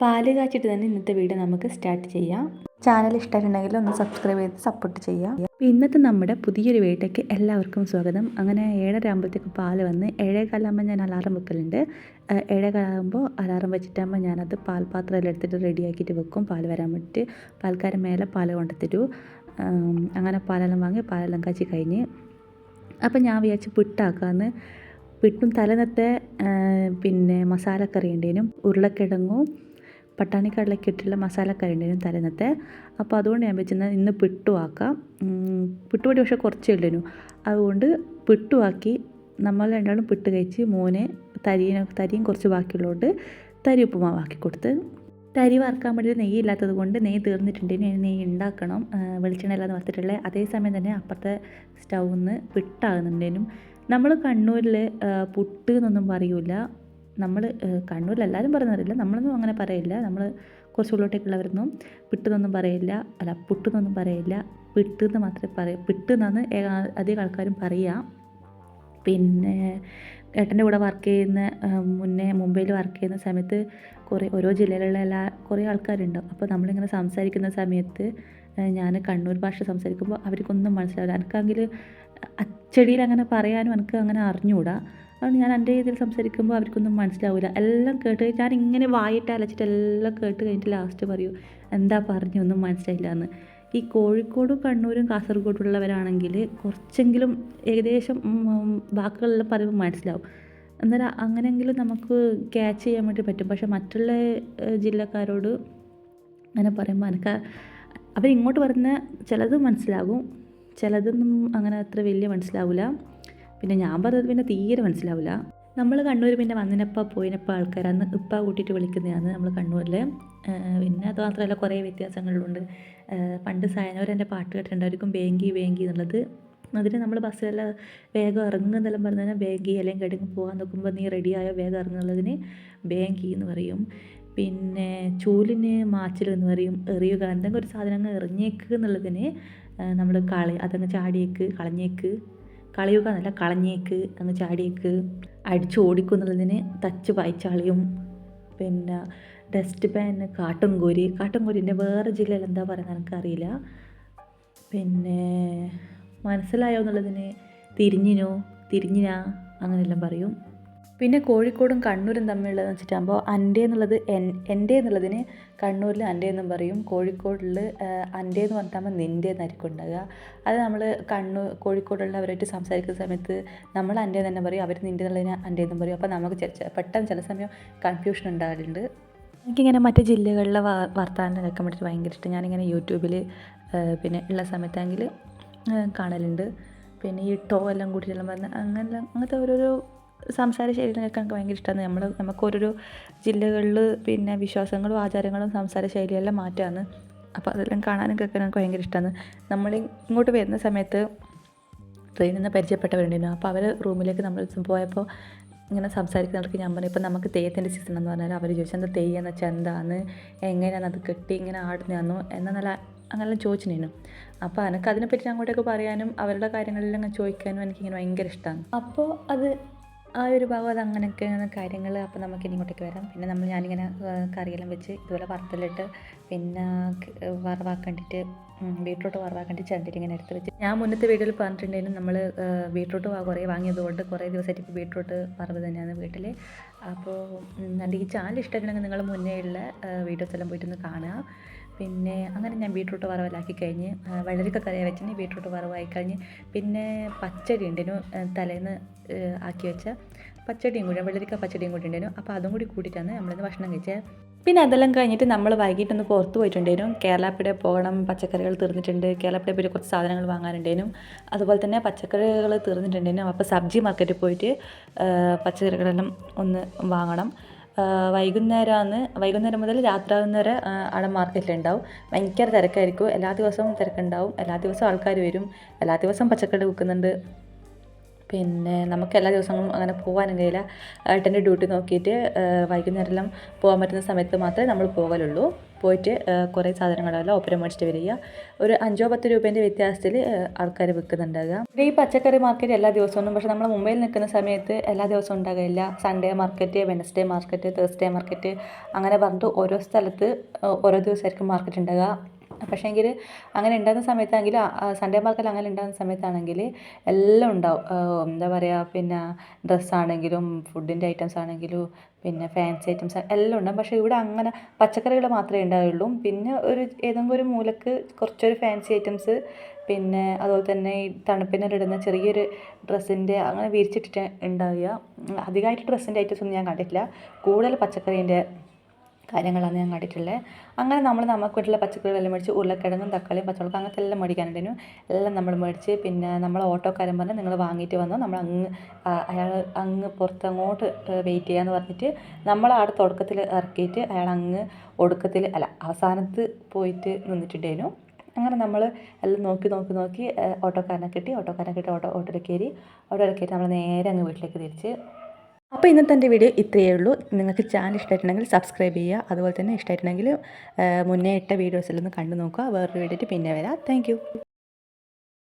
പാൽ കാച്ചിട്ട് തന്നെ ഇന്നത്തെ വീഡിയോ നമുക്ക് സ്റ്റാർട്ട് ചെയ്യാം. ചാനൽ ഇഷ്ടമായിട്ടുണ്ടെങ്കിൽ ഒന്ന് സബ്സ്ക്രൈബ് ചെയ്ത് സപ്പോർട്ട് ചെയ്യാം. ഇന്നത്തെ നമ്മുടെ പുതിയൊരു വീട്ടിലേക്ക് എല്ലാവർക്കും സ്വാഗതം. അങ്ങനെ ഏഴര ആകുമ്പോഴത്തേക്ക് പാൽ വന്ന് ഏഴേകാലാകുമ്പോൾ ഞാൻ അലാറം വെക്കലുണ്ട്. ഏഴേകാലാകുമ്പോൾ അലാറം വെച്ചിട്ടാകുമ്പോൾ ഞാനത് പാൽപാത്രമെല്ലാം എടുത്തിട്ട് റെഡിയാക്കിയിട്ട് വെക്കും. പാൽ വരാൻ വേണ്ടിയിട്ട് പാൽക്കാരൻ മേലെ പാൽ കൊണ്ടുത്തരൂ അങ്ങനെ പാലെല്ലാം വാങ്ങി പാലെല്ലാം കാച്ചി കഴിഞ്ഞ്. അപ്പം ഞാൻ വിചാരിച്ച് പിട്ടാക്കാന്ന്. പിട്ടും തലേന്നത്തെ പിന്നെ മസാലക്കറി ഉണ്ടേനും ഉരുളക്കിഴങ്ങും പട്ടാണിക്കടലൊക്കെ ഇട്ടുള്ള മസാലക്കറി ഉണ്ടേനും തലേന്നത്തെ. അപ്പോൾ അതുകൊണ്ട് ഞാൻ വെച്ചെന്നാൽ ഇന്ന് പിട്ടു ആക്കാം ഉം, പിട്ടുപൊടി പക്ഷേ കുറച്ചേ ഉള്ളൂ അതുകൊണ്ട് പിട്ടു ആക്കി നമ്മൾ രണ്ടാളും പിട്ട് കഴിച്ച് മോനെ തരിയും തരിയും കുറച്ച് ബാക്കിയുള്ളതുകൊണ്ട് തരി ഉപ്പുമാവാക്കി കൊടുത്ത്. തരി വറക്കാൻ വേണ്ടി നെയ്യ് ഇല്ലാത്തത് കൊണ്ട് നെയ്യ് തീർന്നിട്ടുണ്ടെങ്കിൽ ഇനി നെയ്യ് ഉണ്ടാക്കണം. വെളിച്ചെണ്ണ എല്ലാം വറുത്തിട്ടുള്ളത് അതേസമയം തന്നെ അപ്പുറത്തെ സ്റ്റൗന്ന് പിട്ടാകുന്നുണ്ടേനും. നമ്മൾ കണ്ണൂരിൽ പുട്ട് എന്നൊന്നും പറയൂല. നമ്മൾ കണ്ണൂരിൽ എല്ലാവരും പറയുന്നറിയില്ല നമ്മളൊന്നും അങ്ങനെ പറയില്ല. നമ്മൾ കുറച്ച് ഉള്ളോട്ടേക്കുള്ളവരൊന്നും പിട്ടുന്നൊന്നും പറയില്ല. അല്ല പുട്ടുന്നൊന്നും പറയില്ല. പിട്ട് എന്ന് മാത്രമേ പറയൂ. പിട്ട് എന്നാണ് അധികം ആൾക്കാരും പറയുക പിന്നെ ഏട്ടന്റെ കൂടെ വർക്ക് ചെയ്യുന്ന മുന്നേ മുംബൈയിൽ വർക്ക് ചെയ്യുന്ന സമയത്ത് കുറേ ഓരോ ജില്ലയിലുള്ള എല്ലാ കുറേ ആൾക്കാരുണ്ടാവും. അപ്പോൾ നമ്മളിങ്ങനെ സംസാരിക്കുന്ന സമയത്ത് ഞാൻ കണ്ണൂർ ഭാഷ സംസാരിക്കുമ്പോൾ അവർക്കൊന്നും മനസ്സിലാവില്ല. എനിക്കാണെങ്കിൽ അച്ചടിയിൽ അങ്ങനെ പറയാനും എനിക്ക് അങ്ങനെ അറിഞ്ഞുകൂടാ അതുകൊണ്ട് ഞാൻ എന്റെ രീതിയിൽ സംസാരിക്കുമ്പോൾ അവർക്കൊന്നും മനസ്സിലാവില്ല എല്ലാം കേട്ട് ഞാൻ ഇങ്ങനെ വായിട്ട് അലച്ചിട്ട് എല്ലാം കേട്ട് കഴിഞ്ഞിട്ട് ലാസ്റ്റ് പറയൂ എന്താ പറഞ്ഞു? ഒന്നും മനസ്സിലായില്ല എന്ന് ഈ കോഴിക്കോടും കണ്ണൂരും കാസർഗോഡും ഉള്ളവരാണെങ്കിൽ കുറച്ചെങ്കിലും ഏകദേശം വാക്കുകളെല്ലാം പറയുമ്പോൾ മനസ്സിലാവും. എന്നാലും അങ്ങനെയെങ്കിലും നമുക്ക് ക്യാച്ച് ചെയ്യാൻ വേണ്ടി പറ്റും. പക്ഷേ മറ്റുള്ള ജില്ലക്കാരോട് അങ്ങനെ പറയുമ്പോൾ എനിക്ക് അവരിങ്ങോട്ട് പറഞ്ഞ ചിലത് മനസ്സിലാകും. ചിലതൊന്നും അങ്ങനെ അത്ര വലിയ മനസ്സിലാവില്ല പിന്നെ ഞാൻ പറഞ്ഞത് പിന്നെ തീരെ മനസ്സിലാവില്ല. നമ്മൾ കണ്ണൂർ പിന്നെ വന്നിനപ്പോൾ പോയിനപ്പോൾ ആൾക്കാരാന്ന് ഇപ്പ കൂട്ടിയിട്ട് വിളിക്കുന്നതാണ് നമ്മൾ കണ്ണൂരിൽ പിന്നെ അത് മാത്രമല്ല കുറേ വ്യത്യാസങ്ങളുണ്ട്. പണ്ട് സയനോർ പാട്ട് കേട്ടിട്ടുണ്ടായിരിക്കും ബേങ്കി ബേങ്കി എന്നുള്ളത്. അതിന് നമ്മൾ ബസ്സിലെല്ലാം വേഗം ഇറങ്ങുന്നെല്ലാം പറഞ്ഞാൽ ബേങ്കി അല്ലെങ്കിൽ എവിടെയെങ്കിലും പോകാൻ നോക്കുമ്പോൾ നീ റെഡിയായോ വേഗം ഇറങ്ങുന്നുള്ളതിന് ബേങ്കി എന്ന് പറയും. പിന്നെ ചൂലിന് മാച്ചിൽ എന്ന് പറയും. എറിയുക എന്തെങ്കിലും ഒരു സാധനം അങ്ങ് എറിഞ്ഞേക്ക് എന്നുള്ളതിന് നമ്മൾ കളി അതങ്ങ് ചാടിയേക്ക് കളഞ്ഞേക്ക്. കളയുക എന്നല്ല കളഞ്ഞേക്ക് അങ്ങ് ചാടിയേക്ക്. അടിച്ചു ഓടിക്കുന്നുള്ളതിന് തച്ച് വായിച്ചാളിയും. പിന്നെ ഡസ്റ്റ് ബാൻ കാട്ടുംകോരി. കാട്ടുംകോരിന്റെ വേറെ ജില്ലയിൽ എന്താ പറയുന്നത് എനിക്കറിയില്ല. പിന്നെ മനസ്സിലായോ എന്നുള്ളതിന് തിരിഞ്ഞിനോ തിരിഞ്ഞിനാ അങ്ങനെയെല്ലാം പറയും. പിന്നെ കോഴിക്കോടും കണ്ണൂരും തമ്മിലുള്ളതെന്ന് വെച്ചിട്ടാകുമ്പോൾ അന്റെ എന്നുള്ളത് എൻ എന്റെ എന്നുള്ളതിന് കണ്ണൂരിൽ അന്റെ എന്നും പറയും. കോഴിക്കോടിൽ അന്റെ എന്ന് പറഞ്ഞിട്ടാകുമ്പോൾ നിന്റെ എന്നായിരിക്കും ഉണ്ടാകുക അത് നമ്മൾ കണ്ണൂർ കോഴിക്കോടുള്ളവരായിട്ട് സംസാരിക്കുന്ന സമയത്ത് നമ്മൾ അന്റെ തന്നെ പറയും അവർ നിന്റെ എന്നുള്ളതിന് അന്റെ എന്നും പറയും. അപ്പോൾ നമുക്ക് പെട്ടെന്ന് ചില സമയം കൺഫ്യൂഷൻ ഉണ്ടാകലുണ്ട് എനിക്കിങ്ങനെ മറ്റ് ജില്ലകളിലെ വാ- വർത്തമാനം കേൾക്കാൻ വേണ്ടിയിട്ട് ഭയങ്കര ഇഷ്ടം. ഞാനിങ്ങനെ യൂട്യൂബിൽ പിന്നെ ഉള്ള സമയത്താണെങ്കിൽ കാണലുണ്ട്. പിന്നെ ഈ ടോ എല്ലാം കൂട്ടിയെല്ലാം പറഞ്ഞ് അങ്ങനെ അങ്ങനത്തെ ഓരോരോ സംസാര ശൈലി കേൾക്കാൻ എനിക്ക് ഭയങ്കര ഇഷ്ടമാണ് നമ്മൾ നമുക്ക് ഓരോരോ ജില്ലകളിൽ പിന്നെ വിശ്വാസങ്ങളും ആചാരങ്ങളും സംസാര ശൈലിയെല്ലാം മാറ്റമാണ് അപ്പോൾ അതെല്ലാം കാണാനും കേൾക്കാനും എനിക്ക് ഭയങ്കര ഇഷ്ടമാണ് നമ്മൾ ഇങ്ങോട്ട് വരുന്ന സമയത്ത് ട്രെയിനിൽ നിന്ന് പരിചയപ്പെട്ടവരുണ്ടായിരുന്നു അപ്പോൾ അവർ റൂമിലേക്ക് നമ്മൾ പോയപ്പോൾ ഇങ്ങനെ സംസാരിക്കുന്നവർക്ക് ഞാൻ പറഞ്ഞു ഇപ്പം നമുക്ക് തെയ്യത്തിന്റെ സീസൺ എന്ന് പറഞ്ഞാൽ അവർ ചോദിച്ചു എന്താ തെയ്യം എന്ന് വെച്ചാൽ എന്താണ്? എങ്ങനെയാണ് അത് കെട്ടി ഇങ്ങനെ ആടുന്നതാണോ എന്ന നല്ല അങ്ങനെല്ലാം ചോദിച്ചിരുന്നു അപ്പോൾ എനിക്ക് അതിനെപ്പറ്റി അങ്ങോട്ടേക്ക് പറയാനും അവരുടെ കാര്യങ്ങളെല്ലാം അങ്ങ് ചോദിക്കാനും എനിക്കിങ്ങനെ ഭയങ്കര ഇഷ്ടമാണ് അപ്പോൾ അത് ആ ഒരു ഭാഗം അങ്ങനെയൊക്കെയാണ് കാര്യങ്ങൾ അപ്പോൾ നമുക്ക് ഇനി ഇങ്ങോട്ടേക്ക് വരാം. പിന്നെ നമ്മൾ ഞാനിങ്ങനെ കറിയെല്ലാം വെച്ച് ഇതുപോലെ വറുത്തലിട്ട് പിന്നെ വറവാക്കണ്ടിട്ട് ബീട്രൂട്ട് വറവാക്കണ്ടിട്ട് ചണ്ടിട്ട് ഇങ്ങനെ എടുത്ത് വെച്ച്. ഞാൻ മുന്നത്തെ വീട്ടിൽ പറഞ്ഞിട്ടുണ്ടെങ്കിലും നമ്മൾ ബീട്രൂട്ട് കുറേ വാങ്ങിയത് കൊണ്ട് കുറേ ദിവസമായിട്ട് ഇപ്പോൾ ബീട്രൂട്ട് വറവ് തന്നെയാണ് വീട്ടിൽ അപ്പോൾ നല്ല ഈ ചാനൽ ഇഷ്ടമായിട്ടുണ്ടെങ്കിൽ നിങ്ങൾ മുന്നേ ഉള്ള വീഡിയോസ് എല്ലാം പോയിട്ടൊന്ന് കാണുക. പിന്നെ അങ്ങനെ ഞാൻ ബീട്രൂട്ട് വറവലാക്കി കഴിഞ്ഞ് വെള്ളരിക്ക കറിയായി വെച്ചിന് ബീട്രൂട്ട് വറവായി കഴിഞ്ഞ് പിന്നെ പച്ചടി ഉണ്ടിനു തലേന്ന് ആക്കി വെച്ച പച്ചടിയും കൂടി വെള്ളരിക്ക പച്ചടിയും കൂടി ഉണ്ടായിരുന്നു. അപ്പോൾ അതും കൂടി കൂട്ടിയിട്ടാണ് നമ്മളിന്ന് ഭക്ഷണം കഴിച്ചത് പിന്നെ അതെല്ലാം കഴിഞ്ഞിട്ട് നമ്മൾ വൈകിട്ടൊന്ന് പുറത്ത് പോയിട്ടുണ്ടായിരുന്നു. കേരളപ്പിടെ പോകണം പച്ചക്കറികൾ തീർന്നിട്ടുണ്ട്. കേരളപ്പിടെ പോയി കുറച്ച് സാധനങ്ങൾ വാങ്ങാനുണ്ടായിരുന്നു. അതുപോലെ തന്നെ പച്ചക്കറികൾ തീർന്നിട്ടുണ്ടായിരുന്നു. അപ്പോൾ സബ്ജി മാർക്കറ്റിൽ പോയിട്ട് പച്ചക്കറികളെല്ലാം ഒന്ന് വാങ്ങണം. വൈകുന്നേരമാണ് വൈകുന്നേരം മുതൽ രാത്രിയാകുന്ന വരെ അവിടെ മാർക്കറ്റിലുണ്ടാവും. ഭയങ്കര തിരക്കായിരിക്കും. എല്ലാ ദിവസവും തിരക്കുണ്ടാവും. എല്ലാ ദിവസവും ആൾക്കാർ വരും. എല്ലാ ദിവസവും പച്ചക്കറി വിൽക്കുന്നുണ്ട്. പിന്നെ നമുക്ക് എല്ലാ ദിവസങ്ങളും അങ്ങനെ പോകാനും കഴിയില്ല. ഏട്ടന്റെ ഡ്യൂട്ടി നോക്കിയിട്ട് വൈകുന്നേരം എല്ലാം പോകാൻ പറ്റുന്ന സമയത്ത് മാത്രമേ നമ്മൾ പോകലുള്ളൂ. പോയിട്ട് കുറേ സാധനങ്ങളെല്ലാം ഒപ്പരം മേടിച്ചിട്ട് വരിക. ഒരു അഞ്ചോ പത്ത് രൂപേന്റെ വ്യത്യാസത്തിൽ ആൾക്കാർ വിൽക്കുന്നുണ്ടാകുക ഇവിടെ ഈ പച്ചക്കറി മാർക്കറ്റ് എല്ലാ ദിവസവും പക്ഷേ നമ്മൾ മുംബൈയിൽ നിൽക്കുന്ന സമയത്ത് എല്ലാ ദിവസവും ഉണ്ടാകില്ല Sunday market Wednesday market Thursday market അങ്ങനെ പറഞ്ഞിട്ട് ഓരോ സ്ഥലത്ത് ഓരോ ദിവസമായിരിക്കും മാർക്കറ്റ് ഉണ്ടാകുക പക്ഷേങ്കിൽ അങ്ങനെ ഉണ്ടാകുന്ന സമയത്താണെങ്കിൽ സൺഡേ മാർക്കറ്റിൽ അങ്ങനെ ഉണ്ടാകുന്ന സമയത്താണെങ്കിൽ എല്ലാം ഉണ്ടാവും. എന്താ പറയുക പിന്നെ ഡ്രസ്സാണെങ്കിലും ഫുഡിന്റെ ഐറ്റംസ് ആണെങ്കിലും പിന്നെ ഫാൻസി ഐറ്റംസ് എല്ലാം ഉണ്ടാകും പക്ഷേ ഇവിടെ അങ്ങനെ പച്ചക്കറികൾ മാത്രമേ ഉണ്ടാവുള്ളൂ. പിന്നെ ഒരു ഏതെങ്കിലും ഒരു മൂലക്ക് കുറച്ചൊരു ഫാൻസി ഐറ്റംസ് പിന്നെ അതുപോലെ തന്നെ ഈ തണുപ്പിനിടുന്ന ചെറിയൊരു ഡ്രസ്സിന്റെ അങ്ങനെ വിരിച്ചിട്ടിട്ട് ഉണ്ടാവുക. അധികമായിട്ട് ഡ്രസ്സിന്റെ ഐറ്റംസ് ഒന്നും ഞാൻ കണ്ടിട്ടില്ല. കൂടുതൽ പച്ചക്കറീന്റെ കാര്യങ്ങളാണ് ഞാൻ കണ്ടിട്ടുള്ളത് അങ്ങനെ നമ്മൾ നമുക്ക് വീട്ടിലെ പച്ചക്കറികളെല്ലാം മേടിച്ച് ഉരുളക്കിഴങ്ങും തക്കാളിയും പച്ചമുളക് അങ്ങനത്തെ എല്ലാം മേടിക്കാനുണ്ടായിരുന്നു എല്ലാം നമ്മൾ മേടിച്ച് പിന്നെ നമ്മൾ ഓട്ടോക്കാരൻ പറഞ്ഞ് നിങ്ങൾ വാങ്ങിയിട്ട് വന്നു. നമ്മൾ അങ്ങ് അയാൾ അങ്ങ് പുറത്തങ്ങോട്ട് വെയിറ്റ് ചെയ്യാമെന്ന് പറഞ്ഞിട്ട് നമ്മൾ അവിടെ തുടക്കത്തിൽ ഇറക്കിയിട്ട് അയാൾ അങ്ങ് ഒടുക്കത്തിൽ അല്ല അവസാനത്ത് പോയിട്ട് നിന്നിട്ടുണ്ടായിരുന്നു അങ്ങനെ നമ്മൾ എല്ലാം നോക്കി നോക്കി നോക്കി ഓട്ടോക്കാരനെ കിട്ടി. ഓട്ടോക്കാരനെ കിട്ടി ഓട്ടോ ഓട്ടോയിൽ കയറി. ഓട്ടോയിൽ കയറി നമ്മൾ നേരെ അങ്ങ് വീട്ടിലേക്ക് തിരിച്ച് അപ്പോൾ ഇന്നത്തെ എന്റെ വീഡിയോ ഇത്രയേ ഉള്ളൂ. നിങ്ങൾക്ക് ചാനൽ ഇഷ്ടമായിട്ടുണ്ടെങ്കിൽ സബ്സ്ക്രൈബ് ചെയ്യുക. അതുപോലെ തന്നെ ഇഷ്ടമായിട്ടുണ്ടെങ്കിൽ മുന്നേ ഇട്ട വീഡിയോസിലൊന്ന് കണ്ടു നോക്കുക. വേറൊരു വീഡിയോ പിന്നെ വരാം. താങ്ക്